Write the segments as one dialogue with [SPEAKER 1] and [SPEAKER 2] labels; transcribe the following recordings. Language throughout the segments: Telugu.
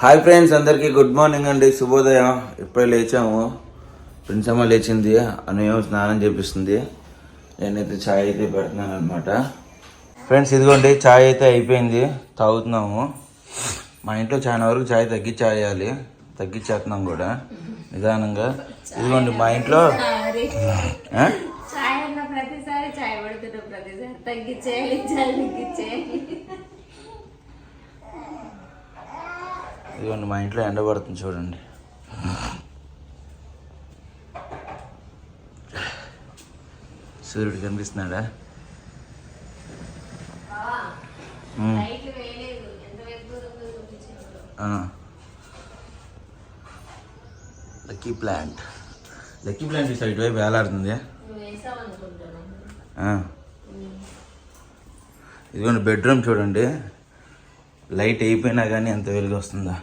[SPEAKER 1] హాయ్ ఫ్రెండ్స్ అందరికీ గుడ్ మార్నింగ్ అండి. శుభోదయం. ఇప్పుడే లేచాము. ప్రిన్సమ్మ అమ్మ లేచింది. అనుయం స్నానం చేపిస్తుంది. నేనైతే ఛాయ్ అయితే పెడుతున్నాను అనమాట ఫ్రెండ్స్ ఇదిగోండి ఛాయ్ అయితే అయిపోయింది. తాగుతున్నాము. మా ఇంట్లో చాలా వరకు ఛాయ్ తగ్గించేయాలి. తగ్గించేస్తున్నాం కూడా నిదానంగా. ఇదిగోండి మా ఇంట్లో
[SPEAKER 2] చాయ్ ప్రతిసారి చాయ్ పడుతున్న ప్రతిసారి తగ్గించేయాలి చాయ్ తగ్గించేయాలి
[SPEAKER 1] ఇదిగోండి మా ఇంట్లో ఎండ పడుతుంది చూడండి. సూర్యుడు కనిపిస్తున్నాడా. Lucky plant. లక్కీ ప్లాంట్ చూసా ఇటువైపు వేలాడుతుంది. ఇదిగోండి బెడ్రూమ్ చూడండి. లైట్ అయిపోయినా కానీ ఎంత వెలుగు వస్తుందా?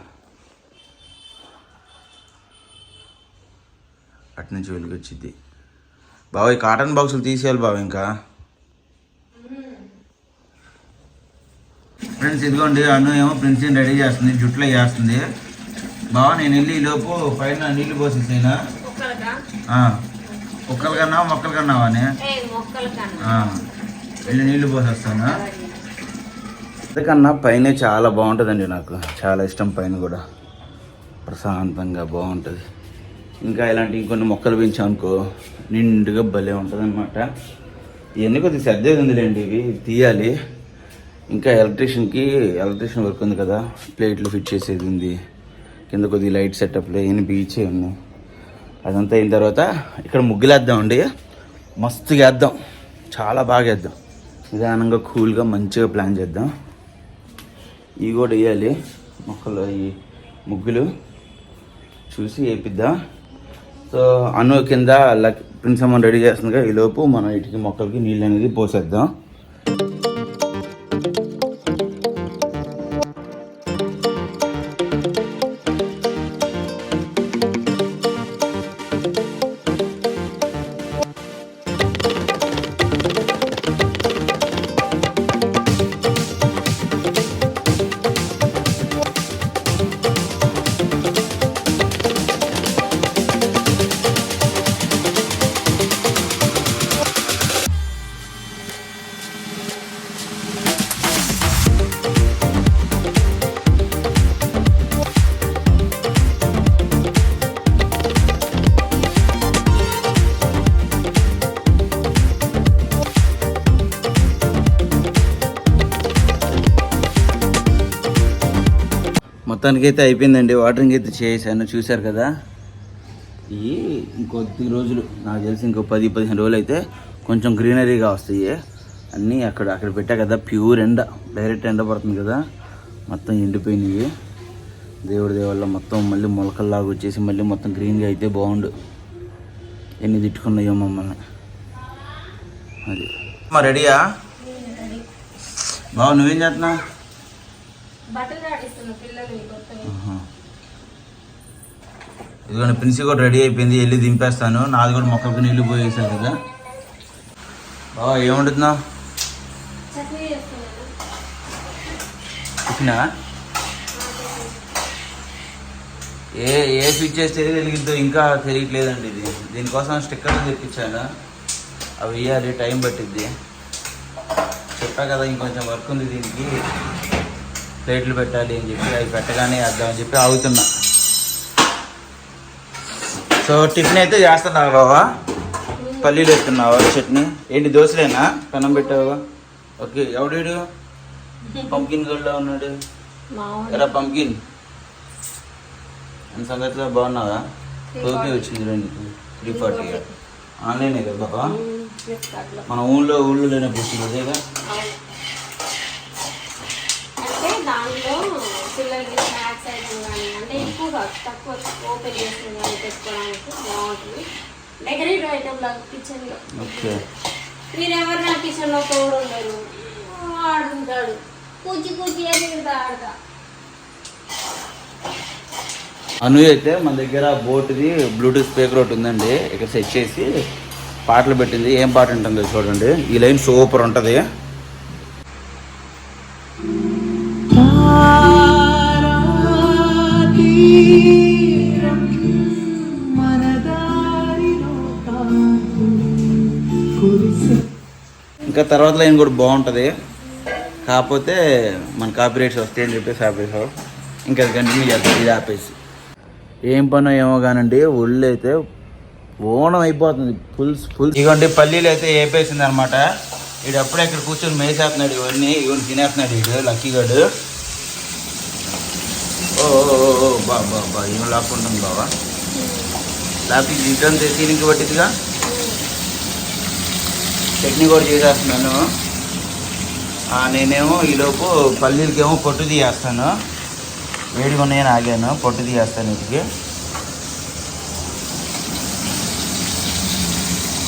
[SPEAKER 1] అటు నుంచి వెలుగు వచ్చింది బావ ఈ కాటన్ బాక్సులు తీసేయాలి బావ ఇంకా. ఫ్రెండ్స్ ఇదిగోండి అను ఏమో ప్రిన్సిని రెడీ చేస్తుంది జుట్లో చేస్తుంది బావ నేను వెళ్ళి ఈ లోపు పైన నీళ్ళు పోసేసేనా? మొక్కలు కన్నావా వెళ్ళి నీళ్ళు పోసేస్తాను? అందుకన్నా పైన చాలా బాగుంటుందండి నాకు. చాలా ఇష్టం పైన కూడా. ప్రశాంతంగా బాగుంటుంది. ఇంకా ఇలాంటి ఇంకొన్ని మొక్కలు పెంచామనుకో నిండుగా భలే ఉంటుంది అనమాట ఇవన్నీ కొద్దిగా సర్దేది ఉందిలేండి ఇవి తీయాలి. ఇంకా ఎలక్ట్రీషియన్కి ఎలక్ట్రీషియన్ వర్క్ ఉంది కదా ప్లేట్లు ఫిట్ చేసేది ఉంది. కింద కొద్దిగా లైట్ సెటప్లు ఇవన్నీ బీచే ఉన్నాయి అదంతా అయిన తర్వాత ఇక్కడ ముగ్గులేద్దామండి. మస్తుగా వేద్దాం. చాలా బాగా వేద్దాం. నిదానంగా కూల్గా మంచిగా ప్లాన్ చేద్దాం. ఇవి కూడా వేయాలి. మొక్కలు ఈ ముగ్గులు చూసి వేపిద్దాం. సో అను కింద లక్ ప్రిన్స్ అమ్మని రెడీ చేస్తుందిగా ఈ లోపు మనం ఇటుకి మొక్కలకి నీళ్ళు అనేది పోసేద్దాం. మొత్తానికి అయితే అయిపోయిందండి. వాటరింగ్ అయితే చేశాను. చూశారు కదా? ఇవి ఇంకొద్ది రోజులు నాకు తెలిసి ఇంకో పది పదిహేను రోజులు అయితే కొంచెం గ్రీనరీగా వస్తాయి. అన్నీ అక్కడ అక్కడ పెట్టా కదా ప్యూర్ ఎండ డైరెక్ట్ ఎండ పడుతుంది కదా? మొత్తం ఎండిపోయినాయి. దేవుడి దేవల్ల మొత్తం మళ్ళీ మొలకల్లాగా వచ్చేసి మళ్ళీ మొత్తం గ్రీన్గా అయితే బాగుండు. ఎన్ని తిట్టుకున్నాయో మమ్మల్ని. అది. మా రెడీయా బాబు నువ్వేం చేస్తున్నావు
[SPEAKER 2] బట్టలు ఆడిస్తున్న పిల్లలు కొత్తగా
[SPEAKER 1] ఆహా. ఇదిగోండి ప్రిన్సి కూడా రెడీ అయిపోయింది వెళ్ళి దింపేస్తాను. నాది కూడా మొక్కలకు నీళ్ళు పోయేసాను కదా. బాబా టిఫినా? ఏ ఏ స్విచ్ చేస్తే వెలిగిద్దో ఇంకా తెలియట్లేదండి ఇది. దీనికోసం స్టిక్కర్లు తెప్పించాను. అవి వేయాలి టైం పట్టిద్ది. చెప్పా కదా ఇంకొంచెం వర్క్ ఉంది దీనికి. ప్లేట్లు పెట్టాలి అని చెప్పి అవి పెట్టగానే వేద్దామని చెప్పి ఆగుతున్నా. సో టిఫిన్ అయితే చేస్తున్నావా బావా? పల్లీలు వేస్తున్నావా? చట్నీ? ఏంటి దోశలేనా? పెనం పెట్టావా? ఓకే ఎవడీడు పంకిన్ గోల్డ్లో ఉన్నాడు. ఎరా పంకిన్. అని సంగతిలో బాగున్నావా? ఓకే వచ్చింది నీకు త్రీ ఫార్టీ ఆన్లైనే కదా బాబా మన ఊళ్ళో ఊళ్ళో లేనప్పుడు అదేగా?
[SPEAKER 2] దానిలో పిల్లలకి స్నాక్స్ ఐటమ్ కానీ అంటే ఎక్కువగా తక్కువ ఓపెన్ చేసిన కానీ పెట్టుకోవడానికి బాగుంటుంది. డెకరేటివ్ ఐటమ్ లాగా కిచెన్లో.
[SPEAKER 1] ఓకే.
[SPEAKER 2] మీరెవరు నా కిచెన్లో తోడు ఉండరు. ఆడుంటాడు కూచి కూచి అని ఆడతా.
[SPEAKER 1] అను అయితే మన దగ్గర బోట్ది బ్లూటూత్ స్పీకర్ ఒకటి ఉందండి. ఇక్కడ సెట్ చేసి పాటలు పెట్టింది. ఏం పాట ఉంటుందో చూడండి. ఈ లైన్ సూపర్ ఉంటుంది. తర్వాత లైన్ కూడా బాగుంటుంది. కాకపోతే మన కాపీరేట్స్ వస్తాయని చెప్పేసి ఆపేసావు ఇంకా అది కంటిన్యూ చేస్తాం ఇది ఆపేసి. ఏం పనో ఏమో కానండి ఒళ్ళు అయితే ఓణం అయిపోతుంది. ఫుల్స్ ఫుల్ ఇదిగోండి పల్లీలు అయితే వేపేసింది అనమాట వీడు అప్పుడే ఇక్కడ కూర్చొని మేసేస్తున్నాడు ఇవన్నీ. ఇవన్నీ తినేస్తున్నాడు వీడు లక్కీగాడు ఓ ఓ, బా బా బా ఏం లాక్కుంటుంది బావా? లేకపోతే తీసి ఇంక పట్టిదిగా చట్నీ కూడా చేసేస్తున్నాను. నేనేమో ఈలోపు పల్లీలకేమో పొట్టు తీయేస్తాను. వేడిగా ఉన్నాయని ఆగాను పొట్టు తీయేస్తాను వీటికి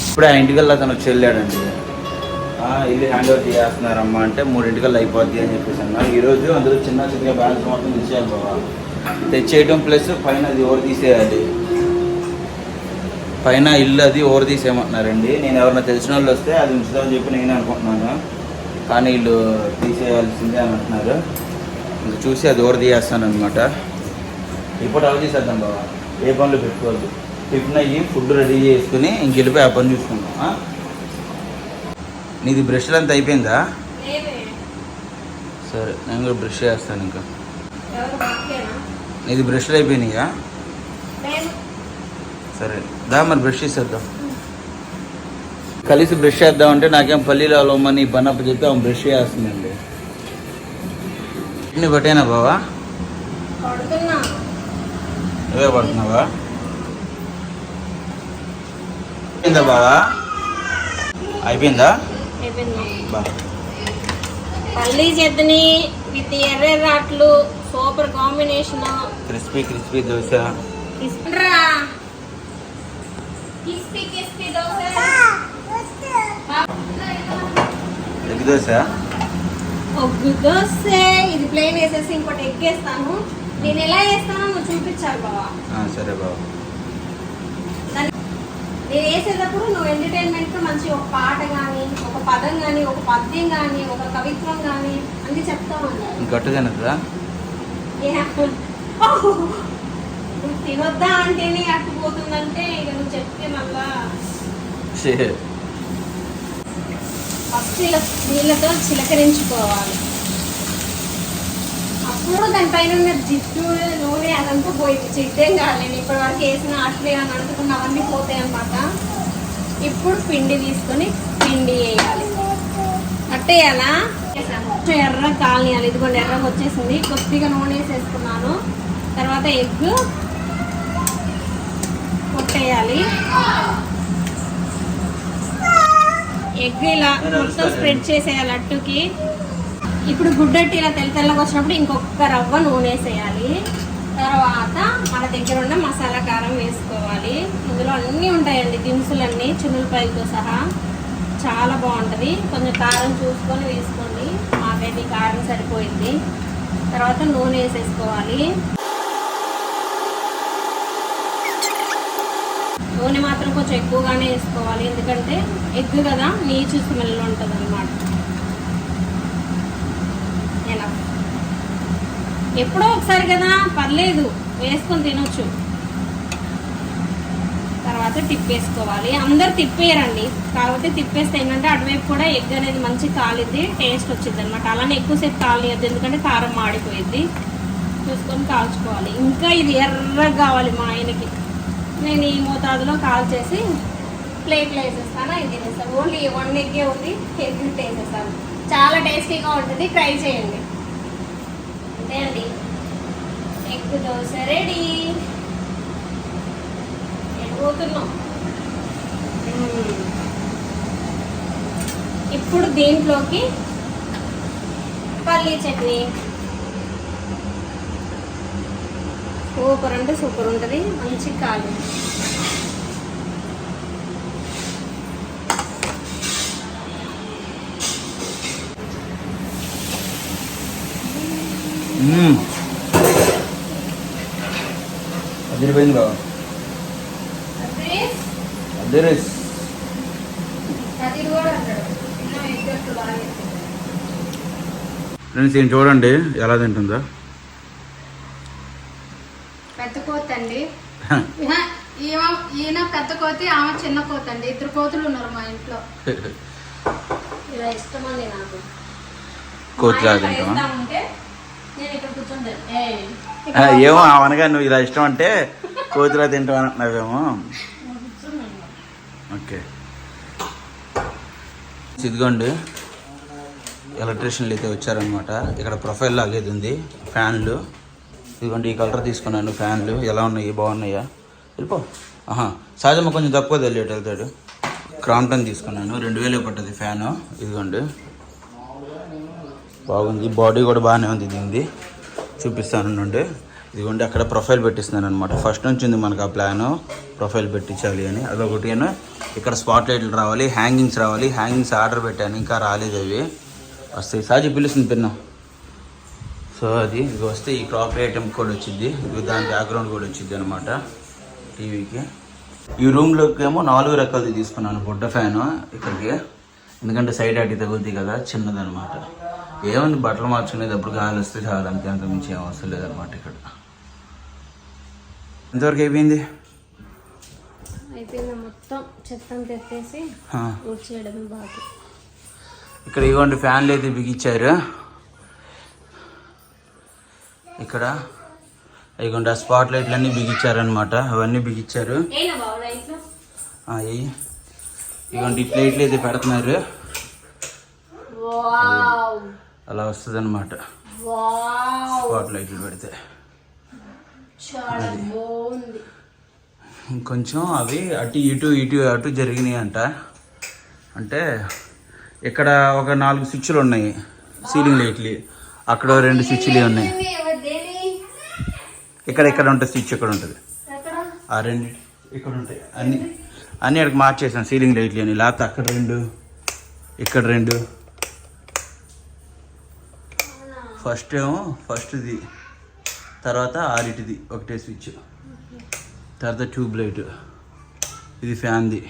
[SPEAKER 1] ఇప్పుడు ఆ ఇంటికల్లా తను వచ్చి వెళ్ళాడండి. ఇది హ్యాండ్ ఓవర్ చేస్తున్నారమ్మా అంటే మూడింటికల్లా అయిపోద్ది అని చెప్పేసి అన్న ఈరోజు అందులో చిన్న చిన్నగా బ్యాలెన్స్ మొత్తం తెచ్చేయాలి బాబా తెచ్చేయటం ప్లస్ పైన అది ఓవర్ తీసేయాలి? పైన ఇల్లు అది ఓవర్ తీసేయమంటున్నారండి. నేను ఎవరైనా తెలిసిన వాళ్ళు వస్తే అది ఉంచుదామని చెప్పి నేను అనుకుంటున్నాను. కానీ వీళ్ళు తీసేయాల్సిందే అని అంటున్నారు. చూసి అది ఓవర్ తీయేస్తాను అనమాట ఇప్పుడు అవి తీసేద్దాం బాబా ఏ పనులు పెట్టుకోవద్దు. టిఫిన్ అయ్యి ఫుడ్ రెడీ చేసుకుని ఇంక వెళ్ళిపోయి ఆ పని చూసుకుందాం? నీది బ్రష్లు అంతా అయిపోయిందా? సరే నేను కూడా బ్రష్ చేస్తాను ఇంకా. నీది బ్రష్లు అయిపోయినాయా? సరే. దా మరి బ్రష్ చేసేద్దాం. కలిసి బ్రష్ చేద్దాం అంటే నాకేం పల్లీలు అలవమని పనప్ప చెప్తే ఆమె బ్రష్ చేస్తుందండి ఇన్ని పట్టేనా బావా? నువ్వే పడుతున్నావా? అయిపోయిందా బావా? అయిపోయిందా?
[SPEAKER 2] అయిపోయింది.
[SPEAKER 1] బా.
[SPEAKER 2] పల్లీ చట్నీ విత్ ఎర్ర రాట్లు super combination.
[SPEAKER 1] Crispy crispy dosa.
[SPEAKER 2] Crispy crispy dosa?
[SPEAKER 1] Egg dosa.
[SPEAKER 2] ఒగ్గు దోశ ఇది ప్లేన్ వేసేసి ఇంకోటి ఎక్కేస్తాను. నేను ఎలా వేస్తానో నువ్వు చూపించాలి బావా.
[SPEAKER 1] సరే బావా
[SPEAKER 2] నేను వేసేటప్పుడు నువ్వు ఎంటర్టైన్మెంట్ మంచి ఒక పాట కానీ ఒక పదం కానీ ఒక పద్యం కానీ ఒక కవిత్వం కానీ అన్ని చెప్తా ఉండాలి
[SPEAKER 1] ఇంక గట్టు తినద్దా?
[SPEAKER 2] ఏ, నువ్వు తినొద్దా అంటేనే అట్టుపోతుందంటే ఇక నువ్వు చెప్తే మళ్ళా ఫస్ట్ నీళ్ళతో చిలకరించుకోవాలి. అప్పుడు దానిపైన ఉన్న జిడ్డు నూనె అదంతా పోయింది జిడ్డేం కాలేదు ఇప్పటి వరకు వేసిన అట్లే అని అనుకున్న అవన్నీ పోతాయి అన్నమాట. ఇప్పుడు పిండి తీసుకొని పిండి వేయాలి. అట్టేయాలా? కొంచెం ఎర్ర కాలనియాలి ఇదిగోండి ఎర్ర వచ్చేసింది. కొద్దిగా నూనె వేసేసుకున్నాను. తర్వాత ఎగ్ కొట్టేయాలి. ఎగ్ ఇలా మొత్తం స్ప్రెడ్ చేసేయాలి అట్టుకి. ఇప్పుడు గుడ్డట్టి ఇలా తెల్ల తెల్లగా వచ్చినప్పుడు ఇంకొక రవ్వ నూనె వేసేయాలి. తర్వాత మన దగ్గర ఉన్న మసాలా కారం వేసుకోవాలి. ఇందులో అన్నీ ఉంటాయండి దినుసులన్నీ చిన్నులపాయలతో సహా. చాలా బాగుంటుంది. కొంచెం కారం చూసుకొని వేసుకోండి. మాకైతే కారం సరిపోయింది. తర్వాత నూనె వేసేసుకోవాలి. నూనె మాత్రం కొంచెం ఎక్కువగానే వేసుకోవాలి. ఎందుకంటే ఎగ్ కదా నీచు స్మెల్ ఉంటుంది అనమాట ఎలా? ఎప్పుడో ఒకసారి కదా పర్లేదు వేసుకొని తినొచ్చు. తర్వాత తిప్పేసుకోవాలి. అందరు తిప్పేయరండి. కాకపోతే తిప్పేస్తే ఏంటంటే అటువైపు కూడా ఎగ్ అనేది మంచి కాలిద్ది టేస్ట్ వచ్చింది అనమాట అలానే ఎక్కువసేపు కాలనియద్దు ఎందుకంటే కారం మాడిపోయింది చూసుకొని కాల్చుకోవాలి. ఇంకా ఇది ఎర్రగా కావాలి మా ఆయనకి. నేను ఈ మోతాదులో కాల్ చేసి ప్లేట్లో వేసేస్తాను ఇది తినేస్తాను. ఓన్లీ వన్ ఎగ్గే ఉంది ఎగ్ వేసేస్తాను. చాలా టేస్టీగా ఉంటుంది ట్రై చేయండి. అంతే అండి. Egg dosa ready. పోతున్నాం ఇప్పుడు దీంట్లోకి పల్లీ చట్నీ. సూపర్ అంటే సూపర్ ఉంటుంది. మంచి.
[SPEAKER 1] అదిరిపోయింది
[SPEAKER 2] బాగా
[SPEAKER 1] ఫ్రెండ్స్ ఈయన చూడండి ఎలా తింటుందో
[SPEAKER 3] పెద్ద కోతి అండి ఈయన పెద్ద కోతి ఆమె చిన్న కోతి అండి ఇద్దరు కోతులు ఉన్నారు మా ఇంట్లో.
[SPEAKER 2] ఇలా ఇష్టం అండి నాకు
[SPEAKER 1] కోతిలా
[SPEAKER 2] నేను ఇక్కడ కూర్చుంటాను
[SPEAKER 1] ఏమో అనగా నువ్వు ఇలా ఇష్టం అంటే కోతిలా తింటావు అంటున్నావేమో. ఓకే. ఇదిగోండి. ఎలక్ట్రీషియన్లు అయితే వచ్చారనమాట ఇక్కడ ప్రొఫైల్ లాగేది ఉంది. ఫ్యాన్లు. ఇదిగోండి ఈ కలర్ తీసుకున్నాను ఫ్యాన్లు ఎలా ఉన్నాయి బాగున్నాయా? వెళ్ళిపో. ఆహా సహజమ్మ కొంచెం తక్కువ తెలియట వెళ్తాడు. క్రాంప్టన్ తీసుకున్నాను రెండు వేలు పట్టది ఫ్యాను. ఇదిగోండి. బాగుంది బాడీ కూడా బాగానే ఉంది దీనిది. చూపిస్తాను నుండి. ఇదిగోండి అక్కడ ప్రొఫైల్ పెట్టిస్తున్నాను అనమాట ఫస్ట్ నుంచి ఉంది మనకు ఆ ప్లాను. ప్రొఫైల్ పెట్టించాలి అని. అదొకటి అని ఇక్కడ స్పాట్ లైట్లు రావాలి హ్యాంగింగ్స్ రావాలి హ్యాంగింగ్స్ ఆర్డర్ పెట్టాను ఇంకా రాలేదు అవి. వస్తాయి. సాజీ పిలుస్తుంది పిన్నా. సో అది ఇది వస్తే ఈ క్రాప్ ఐటమ్ కూడా వచ్చింది. ఇది దాని బ్యాక్గ్రౌండ్ కూడా వచ్చింది అనమాట టీవీకి. ఈ రూమ్లోకి ఏమో నాలుగు రకాలది తీసుకున్నాను బుడ్డ ఫ్యాను ఇక్కడికి. ఎందుకంటే సైడ్ అట్టి తగులుతుంది కదా చిన్నదనమాట ఏముంది బట్టలు మార్చుకునేటప్పుడు గాలి వస్తే చాలా అంతే అంత మించి ఏం అవసరం లేదనమాట ఇక్కడ. ఎంతవరకు అయిపోయింది?
[SPEAKER 2] మొత్తం.
[SPEAKER 1] ఇక్కడ ఇవ్వండి ఫ్యాన్లు అయితే బిగించారు. ఇక్కడ ఇదిగోండి ఆ స్పాట్ లైట్లు అన్నీ బిగించారనమాట అవన్నీ బిగించారు. ఎయ్యి ఇదిగోండి ఈ ప్లేట్లు అయితే పెడుతున్నారు. అలా వస్తుంది అనమాట స్పాట్ లైట్లు పెడితే. ఇంకొంచెం అవి అటు ఇటు ఇటు అటు జరిగినాయి అంట అంటే ఇక్కడ ఒక నాలుగు స్విచ్లు ఉన్నాయి సీలింగ్ లైట్లు. అక్కడ రెండు స్విచ్లు ఉన్నాయి. ఇక్కడ ఇక్కడ ఉంటుంది స్విచ్ ఇక్కడ ఉంటుంది. ఆ రెండు ఇక్కడ ఉంటాయి. అన్ని అన్ని అక్కడికి మార్చేసాను సీలింగ్ లైట్లు అని. లేకపోతే అక్కడ రెండు ఇక్కడ రెండు. ఫస్ట్ ఏమో ఫస్ట్ది తర్వాత ఆరిటిది ఒకటే స్విచ్. తర్వాత ట్యూబ్ లైట్. ఇది ఫ్యాన్ది.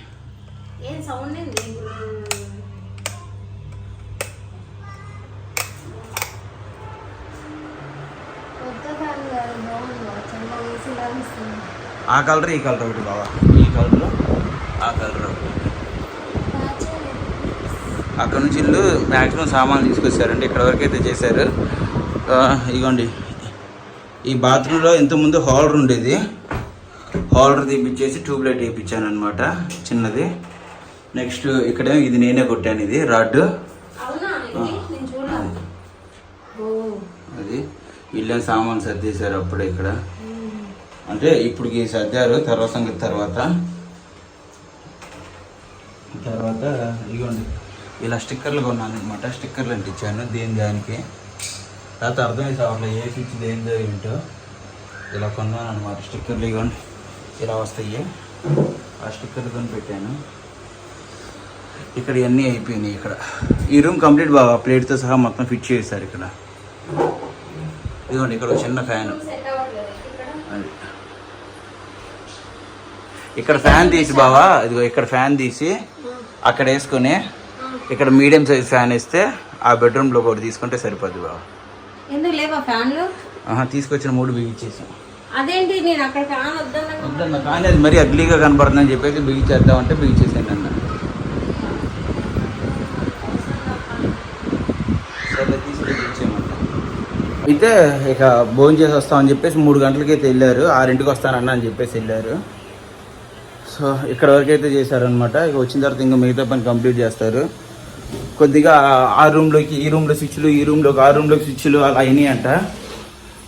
[SPEAKER 1] ఆ కలర్ ఈ కలర్ ఒకటి బావా. ఈ కలర్ ఆ కలర్ ఒకటి. అక్కడ నుంచి ఇల్లు మ్యాక్సిమం సామాన్లు తీసుకొచ్చారండి. ఇక్కడ వరకు అయితే చేశారు. ఇగోండి. ఈ బాత్రూంలో ఇంతకుముందు హోల్డర్ ఉండేది. హోల్డర్ తీపిచ్చేసి ట్యూబ్ లైట్ వేయించాను అనమాట చిన్నది. నెక్స్ట్ ఇక్కడేమో ఇది నేనే కొట్టాను ఇది రాడ్ అది. ఇల్లు సామాన్ సర్దేశారు అప్పుడే ఇక్కడ. అంటే ఇప్పుడు సర్దారు తర్వాత సంగతి తర్వాత. తర్వాత ఇదిగోండి ఇలా స్టిక్కర్లు కొన్నాను అనమాట స్టిక్కర్లు అంటించాను దేని దానికి? తర్వాత అర్థమైంది అట్లా ఏ స్విచ్ దేనిదో ఏంటో. ఇలా కొన్నాను అనమాట స్టిక్కర్లు ఇవ్వండి ఇలా వస్తాయి. ఆ స్టిక్కర్లు కొని పెట్టాను ఇక్కడ ఇవన్నీ అయిపోయినాయి ఇక్కడ. ఈ రూమ్ కంప్లీట్ బాగా ప్లేట్తో సహా మొత్తం ఫిట్ చేశారు ఇక్కడ. ఇదిగోండి ఇక్కడ ఒక చిన్న ఫ్యాన్
[SPEAKER 2] సెట్ అవ్వట్లేదు ఇక్కడ
[SPEAKER 1] అది ఇక్కడ ఫ్యాన్ తీసి బావా ఇదిగో ఇక్కడ ఫ్యాన్ తీసి అక్కడ వేసుకొని ఇక్కడ మీడియం సైజ్ ఫ్యాన్ వేస్తే ఆ బెడ్రూమ్లో ఒకటి తీసుకుంటే సరిపోద్ది బావ.
[SPEAKER 2] ఎందుకు లేవా ఫ్యాన్లు?
[SPEAKER 1] తీసుకొచ్చిన మూడు బిగించేసాం.
[SPEAKER 2] అదేంటి నేను అక్కడ ఫ్యాన్ వద్దన్నా
[SPEAKER 1] వద్దన్న కానీ అది మరీ అగ్లీగా కనపడుతుందని చెప్పేసి బిగించేద్దామంటే బిగించేసాను అన్న. అయితే ఇక భోజనం చేసి వస్తామని చెప్పేసి మూడు గంటలకి అయితే వెళ్ళారు ఆరింటికి వస్తానన్న అని చెప్పేసి వెళ్ళారు. సో ఇక్కడ వరకు అయితే చేశారనమాట ఇక వచ్చిన తర్వాత ఇంకా మిగతా పని కంప్లీట్ చేస్తారు. కొద్దిగా ఆ- రూమ్లోకి ఈ రూమ్లో స్విచ్లు ఈ రూమ్లోకి ఆ రూమ్లోకి స్విచ్లు అలా అయినాయి అంట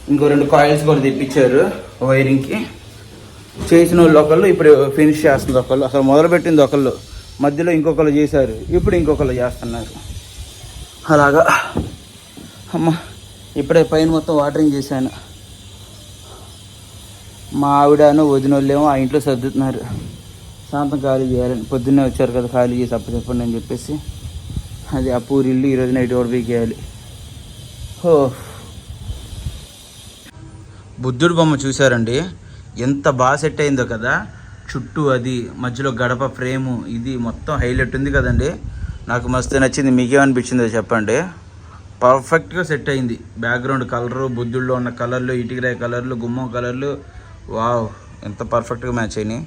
[SPEAKER 1] ఇంకో రెండు కాయిల్స్ కూడా తెప్పించారు వైరింగ్కి చేసిన వాళ్ళు ఒకళ్ళు ఇప్పుడు ఫినిష్ చేస్తుంది ఒకళ్ళు. అసలు మొదలుపెట్టింది ఒకళ్ళు. మధ్యలో ఇంకొకళ్ళు చేశారు. ఇప్పుడు ఇంకొకళ్ళు చేస్తున్నారు. అలాగా. అమ్మ ఇప్పుడే పైన మొత్తం వాటరింగ్ చేశాను. మా ఆవిడను వదిన వాళ్ళేమో ఆ ఇంట్లో సర్దుతున్నారు. సాయంత్రం ఖాళీ చేయాలని పొద్దున్నే వచ్చారు కదా ఖాళీ చేసి అప్పు చెప్పండి అని చెప్పేసి. అది ఆ పూరి ఇల్లు ఈరోజు నైట్ ఓడి పీకేయాలి? హో. బుద్ధుడు బొమ్మ చూసారండి ఎంత బాగా సెట్ అయిందో కదా. చుట్టూ అది మధ్యలో గడప ఫ్రేము ఇది మొత్తం హైలైట్ ఉంది కదండి. నాకు మస్తు నచ్చింది మీకేమనిపించిందో చెప్పండి. పర్ఫెక్ట్గా సెట్ అయింది. బ్యాక్గ్రౌండ్ కలరు బుద్ధుల్లో ఉన్న కలర్లు ఇటుకరాయ కలర్లు గుమ్మం కలర్లు. వావ్ ఎంత పర్ఫెక్ట్గా మ్యాచ్ అయినాయి.